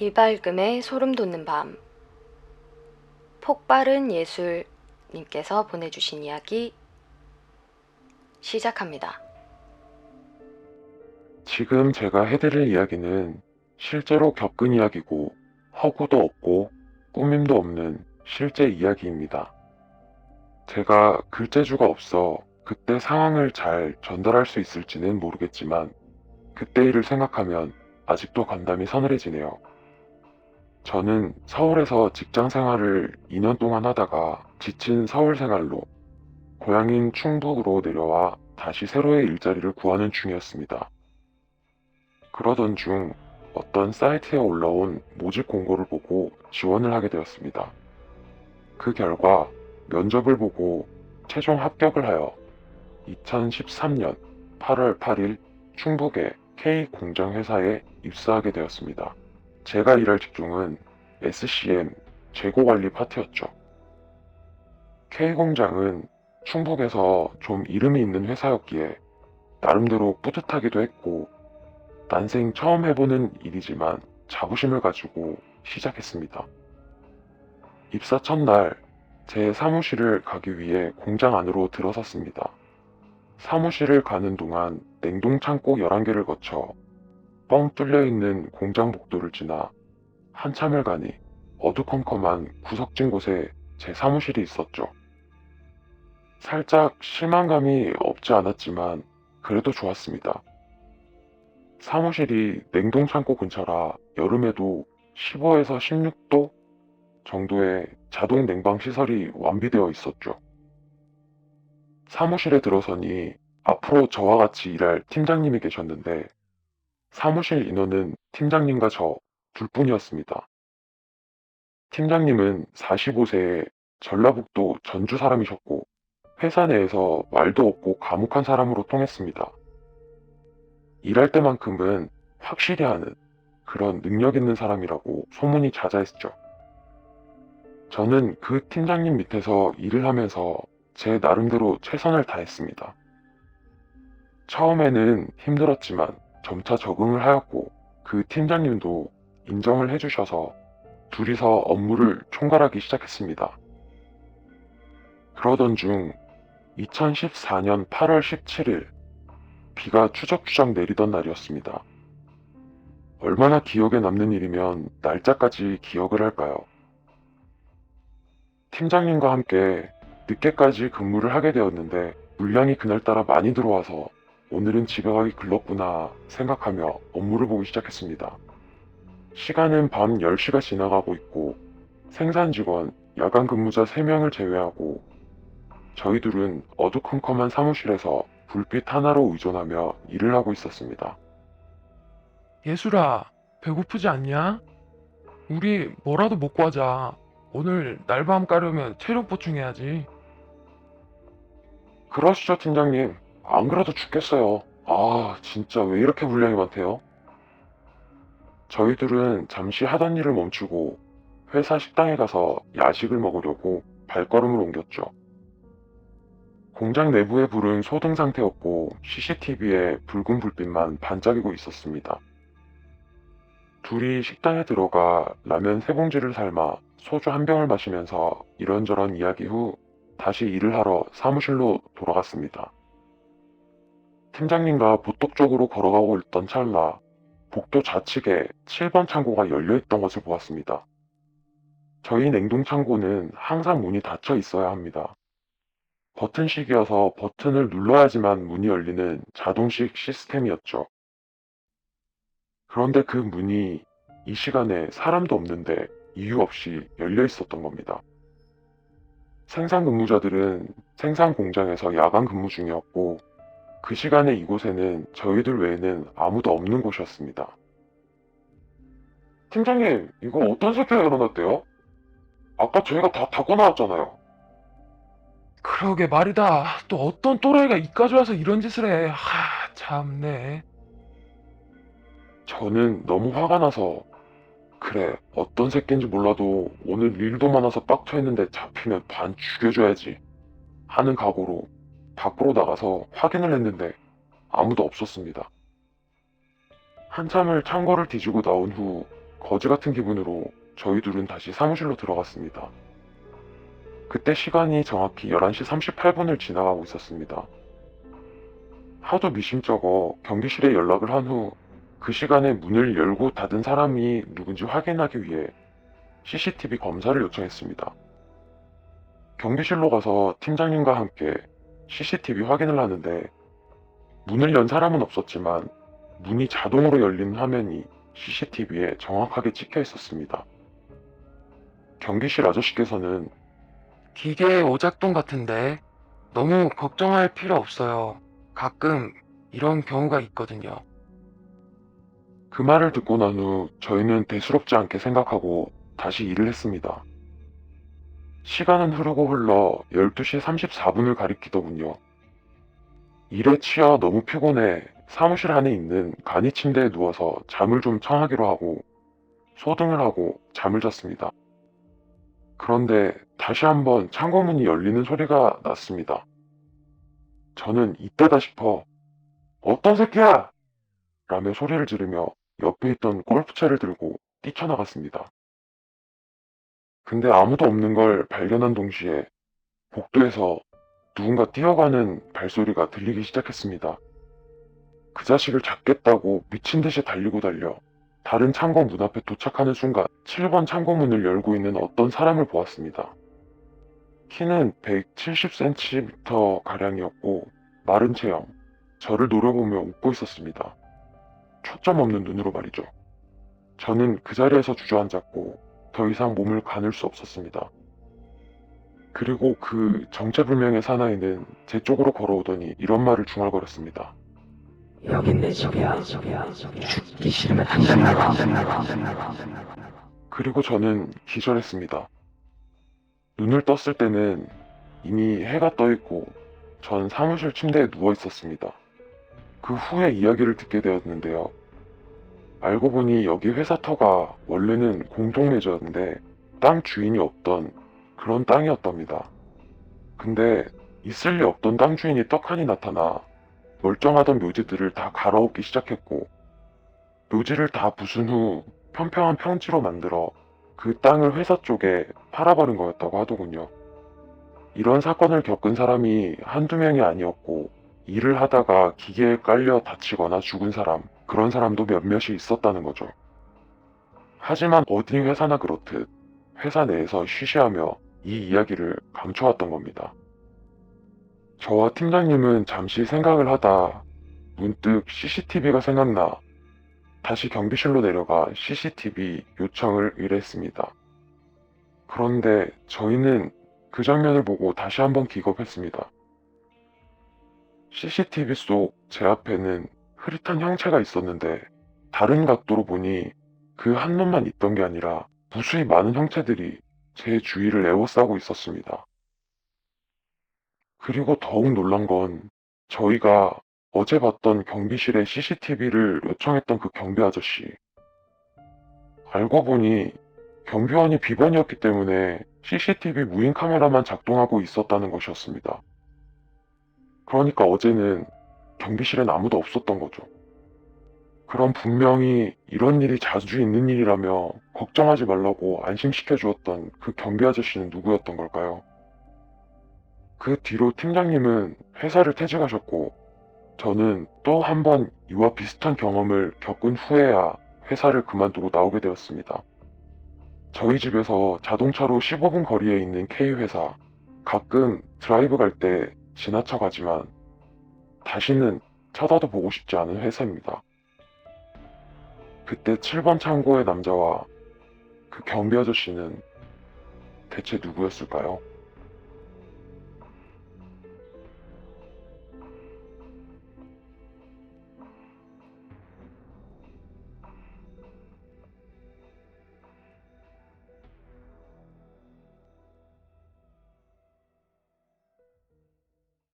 이발금에 소름 돋는 밤. 폭발은 예술님께서 보내주신 이야기 시작합니다. 지금 제가 해드릴 이야기는 실제로 겪은 이야기고 허구도 없고 꾸밈도 없는 실제 이야기입니다. 제가 글재주가 없어 그때 상황을 잘 전달할 수 있을지는 모르겠지만 그때 일을 생각하면 아직도 감담이 서늘해지네요. 저는 서울에서 직장 생활을 2년 동안 하다가 지친 서울 생활로 고향인 충북으로 내려와 다시 새로의 일자리를 구하는 중이었습니다. 그러던 중 어떤 사이트에 올라온 모집 공고를 보고 지원을 하게 되었습니다. 그 결과 면접을 보고 최종 합격을 하여 2013년 8월 8일 충북의 K 공장 회사에 입사하게 되었습니다. 제가 일할 직종은 SCM 재고 관리 파트였죠. K 공장은 충북에서 좀 이름이 있는 회사였기에 나름대로 뿌듯하기도 했고 난생 처음 해보는 일이지만 자부심을 가지고 시작했습니다. 입사 첫날 제 사무실을 가기 위해 공장 안으로 들어섰습니다. 사무실을 가는 동안 냉동 창고 11개를 거쳐 뻥 뚫려 있는 공장 복도를 지나 한참을 가니 어두컴컴한 구석진 곳에 제 사무실이 있었죠. 살짝 실망감이 없지 않았지만 그래도 좋았습니다. 사무실이 냉동 창고 근처라 여름에도 15에서 16도 정도의 자동 냉방 시설이 완비되어 있었죠. 사무실에 들어서니 앞으로 저와 같이 일할 팀장님이 계셨는데 사무실 인원은 팀장님과 저 둘 뿐이었습니다. 팀장님은 45세의 전라북도 전주 사람이셨고 회사 내에서 말도 없고 과묵한 사람으로 통했습니다. 일할 때만큼은 확실히 하는 그런 능력 있는 사람이라고 소문이 자자했죠. 저는 그 팀장님 밑에서 일을 하면서 제 나름대로 최선을 다했습니다. 처음에는 힘들었지만 점차 적응을 하였고 그 팀장님도 인정을 해주셔서 둘이서 업무를 총괄하기 시작했습니다. 그러던 중 2014년 8월 17일 비가 추적추적 내리던 날이었습니다. 얼마나 기억에 남는 일이면 날짜까지 기억을 할까요? 팀장님과 함께 늦게까지 근무를 하게 되었는데 물량이 그날따라 많이 들어와서 오늘은 가기 글렀구나 생각하며 업무를 보기 시작했습니다. 시간은 밤 10시가 지나가고 있고 생산 직원, 야간 근무자 3명을 제외하고 저희 둘은 어두컴컴한 사무실에서 불빛 하나로 의존하며 일을 하고 있었습니다. 예술아, 배고프지 않냐? 우리 뭐라도 먹고 하자. 오늘 날밤 까려면 체력 보충해야지. 그러시죠, 팀장님. 안 그래도 죽겠어요. 아, 진짜 왜 이렇게 분량이 많대요? 저희들은 잠시 하던 일을 멈추고 회사 식당에 가서 야식을 먹으려고 발걸음을 옮겼죠. 공장 내부의 불은 소등 상태였고 CCTV에 붉은 불빛만 반짝이고 있었습니다. 둘이 식당에 들어가 라면 세 봉지를 삶아 소주 한 병을 마시면서 이런저런 이야기 후 다시 일을 하러 사무실로 돌아갔습니다. 팀장님과 보톡 쪽으로 걸어가고 있던 찰나 복도 좌측에 7번 창고가 열려 있던 것을 보았습니다. 저희 냉동 창고는 항상 문이 닫혀 있어야 합니다. 버튼식이어서 버튼을 눌러야지만 문이 열리는 자동식 시스템이었죠. 그런데 그 문이 이 시간에 사람도 없는데 이유 없이 열려 있었던 겁니다. 생산 근무자들은 생산 공장에서 야간 근무 중이었고 그 시간에 이곳에는 저희들 외에는 아무도 없는 곳이었습니다. 팀장님, 이거 어떤 사태가 일어났대요? 아까 저희가 다 닫고 나왔잖아요. 그러게 말이다. 또 어떤 또라이가 이까지 와서 이런 짓을 해. 하, 참네. 저는 너무 화가 나서 그래 어떤 새끼인지 몰라도 오늘 일도 많아서 빡쳐있는데 잡히면 반 죽여줘야지 하는 각오로 밖으로 나가서 확인을 했는데 아무도 없었습니다. 한참을 창고를 뒤지고 나온 후 거지 같은 기분으로 저희 둘은 다시 사무실로 들어갔습니다. 그때 시간이 정확히 11시 38분을 지나가고 있었습니다. 하도 미심쩍어 경비실에 연락을 한 후 그 시간에 문을 열고 닫은 사람이 누군지 확인하기 위해 CCTV 검사를 요청했습니다. 경비실로 가서 팀장님과 함께 CCTV 확인을 하는데 문을 연 사람은 없었지만 문이 자동으로 열리는 화면이 CCTV에 정확하게 찍혀 있었습니다. 경비실 아저씨께서는 기계 오작동 같은데 너무 걱정할 필요 없어요. 가끔 이런 경우가 있거든요. 그 말을 듣고 난 후 저희는 대수롭지 않게 생각하고 다시 일을 했습니다. 시간은 흐르고 흘러 12시 34분을 가리키더군요. 일에 치여 너무 피곤해 사무실 안에 있는 간이 침대에 누워서 잠을 좀 청하기로 하고 소등을 하고 잠을 잤습니다. 그런데 다시 한번 창고문이 열리는 소리가 났습니다. 저는 이때다 싶어 어떤 새끼야! 라며 소리를 지르며 옆에 있던 골프채를 들고 뛰쳐나갔습니다. 근데 아무도 없는 걸 발견한 동시에 복도에서 누군가 뛰어가는 발소리가 들리기 시작했습니다. 그 자식을 잡겠다고 미친 듯이 달리고 달려 다른 창고 문 앞에 도착하는 순간 7번 창고 문을 열고 있는 어떤 사람을 보았습니다. 키는 170cm 가량이었고 마른 체형, 저를 노려보며 웃고 있었습니다. 초점 없는 눈으로 말이죠. 저는 그 자리에서 주저앉았고 더 이상 몸을 가눌 수 없었습니다. 그리고 그 정체불명의 사나이는 제 쪽으로 걸어오더니 이런 말을 중얼거렸습니다. 여긴 내 집이야. 죽기 싫으면 당장 나가. 그리고 저는 기절했습니다. 눈을 떴을 때는 이미 해가 떠 있고 전 사무실 침대에 누워 있었습니다. 그 후에 이야기를 듣게 되었는데요. 알고 보니 여기 회사 터가 원래는 공동매저였는데 땅 주인이 없던 그런 땅이었답니다. 근데 있을 리 없던 땅 주인이 떡하니 나타나 멀쩡하던 묘지들을 다 갈아엎기 시작했고 묘지를 다 부순 후 평평한 평지로 만들어 그 땅을 회사 쪽에 팔아버린 거였다고 하더군요. 이런 사건을 겪은 사람이 한두 명이 아니었고 일을 하다가 기계에 깔려 다치거나 죽은 사람, 그런 사람도 몇몇이 있었다는 거죠. 하지만 어디 회사나 그렇듯 회사 내에서 쉬쉬하며 이 이야기를 감춰왔던 겁니다. 저와 팀장님은 잠시 생각을 하다 문득 CCTV가 생각나 다시 경비실로 내려가 CCTV 요청을 의뢰했습니다. 그런데 저희는 그 장면을 보고 다시 한번 기겁했습니다. CCTV 속 제 앞에는 흐릿한 형체가 있었는데 다른 각도로 보니 그 한 놈만 있던 게 아니라 무수히 많은 형체들이 제 주위를 에워싸고 있었습니다. 그리고 더욱 놀란 건 저희가 어제 봤던 경비실에 CCTV를 요청했던 그 경비 아저씨. 알고 보니 경비원이 비번이었기 때문에 CCTV 무인 카메라만 작동하고 있었다는 것이었습니다. 그러니까 어제는 경비실엔 아무도 없었던 거죠. 그럼 분명히 이런 일이 자주 있는 일이라며 걱정하지 말라고 안심시켜 주었던 그 경비 아저씨는 누구였던 걸까요? 그 뒤로 팀장님은 회사를 퇴직하셨고 저는 또 한 번 이와 비슷한 경험을 겪은 후에야 회사를 그만두고 나오게 되었습니다. 저희 집에서 자동차로 15분 거리에 있는 K회사, 가끔 드라이브 갈 때 지나쳐 가지만 다시는 쳐다도 보고 싶지 않은 회사입니다. 그때 7번 창고의 남자와 그 경비 아저씨는 대체 누구였을까요?